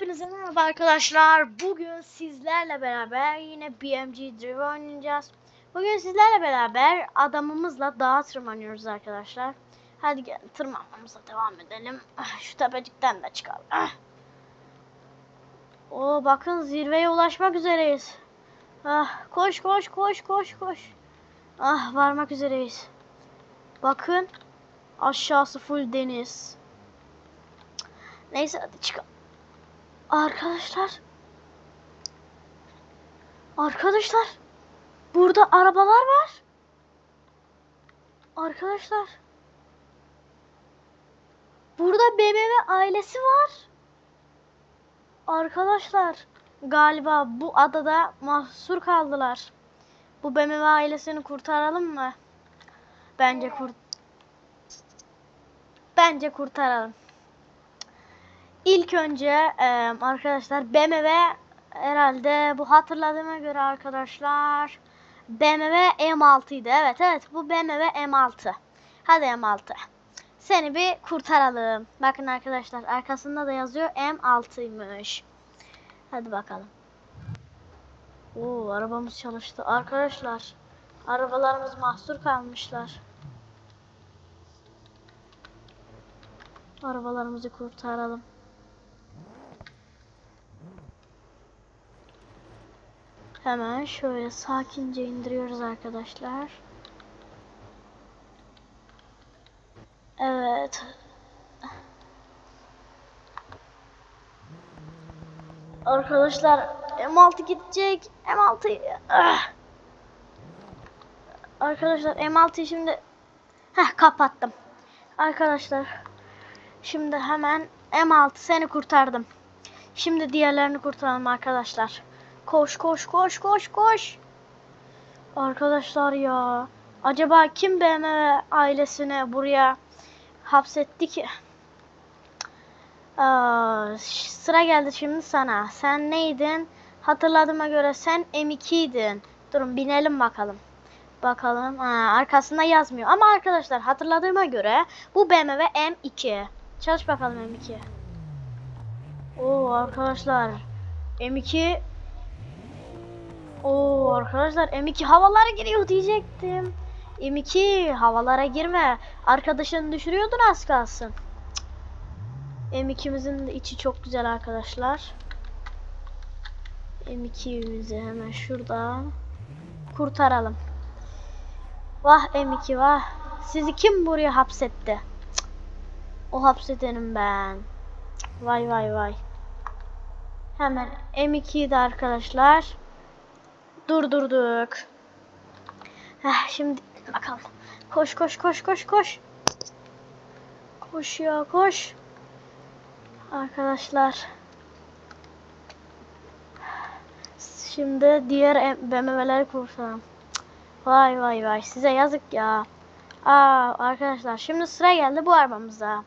Hepinize merhaba arkadaşlar. Bugün sizlerle beraber yine BMG Drive oynayacağız. Bugün sizlerle beraber adamımızla dağa tırmanıyoruz arkadaşlar. Hadi gel tırmanmamıza devam edelim. Ah, Şu tepecikten de çıkalım. Ah. Oo bakın zirveye ulaşmak üzereyiz. Ah, koş koş koş koş koş. Ah varmak üzereyiz. Bakın aşağısı full deniz. Neyse hadi çıkalım. Arkadaşlar. Arkadaşlar. Burada arabalar var. Arkadaşlar. Burada BMW ailesi var. Arkadaşlar. Galiba bu adada mahsur kaldılar. Bu BMW ailesini kurtaralım mı? Bence kurt Bence kurtaralım. İlk önce e, arkadaşlar BMW herhalde bu hatırladığıma göre arkadaşlar BMW M6 idi. Evet evet bu BMW M6. Hadi M6. Seni bir kurtaralım. Bakın arkadaşlar arkasında da yazıyor M6'ymış. Hadi bakalım. Oo arabamız çalıştı. Arkadaşlar arabalarımız mahsur kalmışlar. Arabalarımızı kurtaralım. Hemen şöyle sakince indiriyoruz arkadaşlar. Evet. Arkadaşlar M6 gidecek. M6 Ah! Arkadaşlar M6'yı şimdi Heh kapattım. Arkadaşlar şimdi hemen M6 seni kurtardım. Şimdi diğerlerini kurtaralım arkadaşlar. Koş koş koş koş koş. Arkadaşlar ya. Acaba kim BMW ailesini buraya hapsetti ki? Ş- sıra geldi şimdi sana. Sen neydin? Hatırladığıma göre sen M2'ydin. Durun binelim bakalım. Bakalım. Ha, arkasında yazmıyor. Ama arkadaşlar hatırladığıma göre bu BMW M2. Çalış bakalım M2. Oo arkadaşlar. M2 Oo arkadaşlar M2 havalara giriyor diyecektim. M2 havalara girme. Arkadaşını düşürüyordun az kalsın. Cık. M2'mizin de içi çok güzel arkadaşlar. M2'mizi hemen şurada kurtaralım. Vah M2 vah. Sizi kim buraya hapsetti? Cık. O hapsedenim ben. Cık. Vay vay vay. Hemen M2'yi de arkadaşlar durdurduk. Heh, şimdi bakalım. Koş koş koş koş koş. Koş ya koş. Arkadaşlar. Şimdi diğer BMW'leri kurtaralım. Vay vay vay size yazık ya. Aa arkadaşlar şimdi sıra geldi bu arabamıza.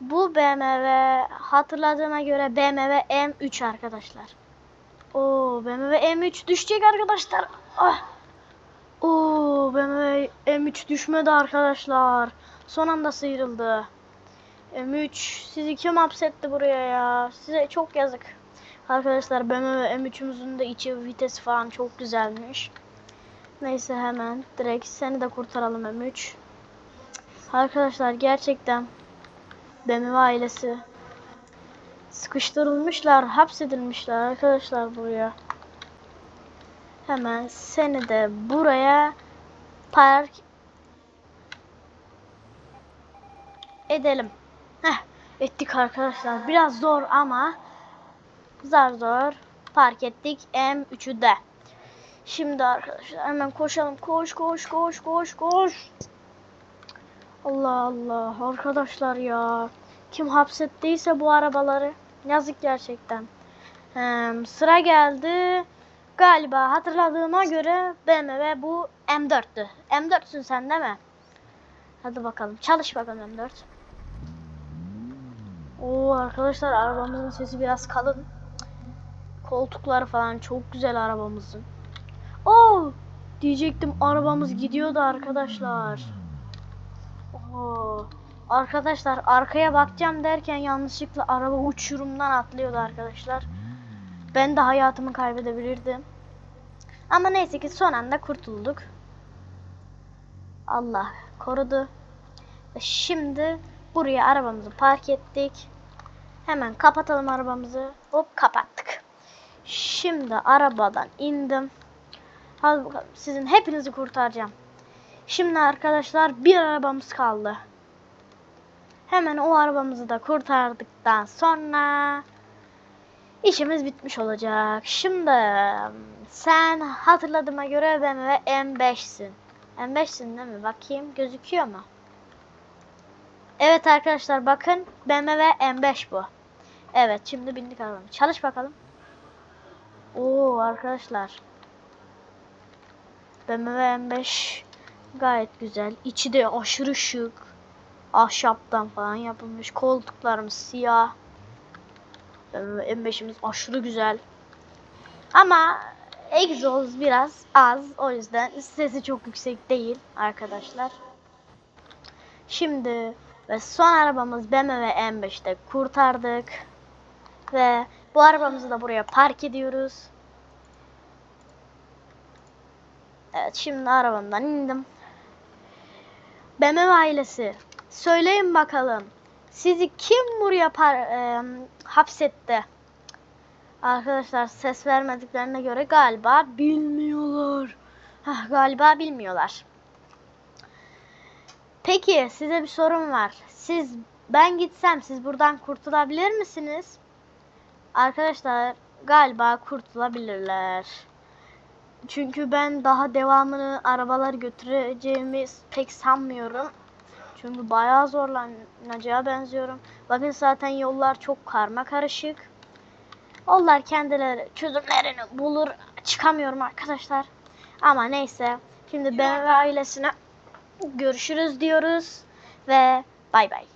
Bu BMW hatırladığıma göre BMW M3 arkadaşlar. Oo BMW M3 düşecek arkadaşlar. Ah. Oo BMW M3 düşmedi arkadaşlar. Son anda sıyrıldı. M3 sizi kim hapsetti buraya ya? Size çok yazık. Arkadaşlar BMW M3'ümüzün de içi vitesi falan çok güzelmiş. Neyse hemen direkt seni de kurtaralım M3. Arkadaşlar gerçekten BMW ailesi sıkıştırılmışlar, hapsedilmişler arkadaşlar buraya. Hemen seni de buraya park edelim. Heh, ettik arkadaşlar. Biraz zor ama zar zor park ettik M3'ü de. Şimdi arkadaşlar hemen koşalım. Koş koş koş koş koş. Allah Allah arkadaşlar ya. Kim hapsettiyse bu arabaları yazık gerçekten. Hem, sıra geldi. Galiba hatırladığıma göre BMW bu M4'tü. M4'sün sen değil mi? Hadi bakalım. Çalış bakalım M4. Oo arkadaşlar arabamızın sesi biraz kalın. Koltukları falan çok güzel arabamızın. Oo diyecektim arabamız gidiyordu arkadaşlar. Oo Arkadaşlar arkaya bakacağım derken yanlışlıkla araba uçurumdan atlıyordu arkadaşlar. Ben de hayatımı kaybedebilirdim. Ama neyse ki son anda kurtulduk. Allah korudu. Şimdi buraya arabamızı park ettik. Hemen kapatalım arabamızı. Hop kapattık. Şimdi arabadan indim. Hadi bakalım sizin hepinizi kurtaracağım. Şimdi arkadaşlar bir arabamız kaldı. Hemen o arabamızı da kurtardıktan sonra işimiz bitmiş olacak. Şimdi sen hatırladığıma göre BMW M5'sin. M5'sin değil mi? Bakayım gözüküyor mu? Evet arkadaşlar bakın BMW M5 bu. Evet şimdi bindik arabamı. Çalış bakalım. Oo arkadaşlar. BMW M5 gayet güzel. İçi de aşırı şık. Ahşaptan falan yapılmış. Koltuklarımız siyah. BMW M5'imiz aşırı güzel. Ama egzoz biraz az. O yüzden sesi çok yüksek değil arkadaşlar. Şimdi ve son arabamız BMW M5'te kurtardık. Ve bu arabamızı da buraya park ediyoruz. Evet şimdi arabamdan indim. BMW ailesi söyleyin bakalım. Sizi kim buraya par e, hapsetti? Arkadaşlar ses vermediklerine göre galiba bilmiyorlar. Hah, galiba bilmiyorlar. Peki size bir sorum var. Siz ben gitsem siz buradan kurtulabilir misiniz? Arkadaşlar galiba kurtulabilirler. Çünkü ben daha devamını arabalar götüreceğimi pek sanmıyorum. Çünkü bayağı zorlanacağı benziyorum. Bakın zaten yollar çok karma karışık. Onlar kendileri çözümlerini bulur. Çıkamıyorum arkadaşlar. Ama neyse. Şimdi BMW ailesine görüşürüz diyoruz ve bay bay.